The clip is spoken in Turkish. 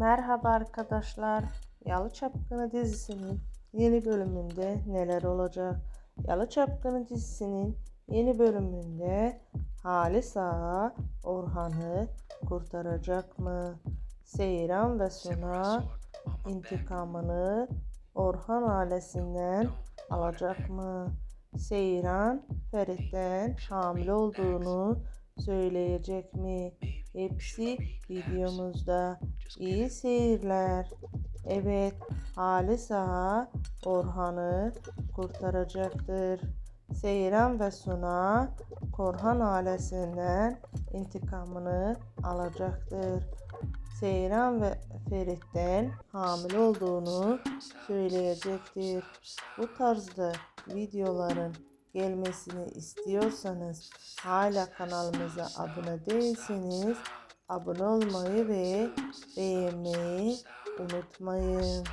Merhaba arkadaşlar. Yalı Çapkını dizisinin yeni bölümünde neler olacak? Yalı Çapkını dizisinin yeni bölümünde Halis Ağa Orhan'ı kurtaracak mı? Seyran ve Suna intikamını Orhan ailesinden alacak mı? Seyran Ferit'ten hamile olduğunu söyleyecek mi? Hepsi videomuzda. İyi seyirler. Evet, Halis Ağa Orhan'ı kurtaracaktır. Seyran ve Suna Korhan ailesinden intikamını alacaktır. Seyran ve Ferit'ten hamile olduğunu söyleyecektir. Bu tarzda videoların gelmesini istiyorsanız hala kanalımıza abone değilseniz abone olmayı ve beğenmeyi unutmayın.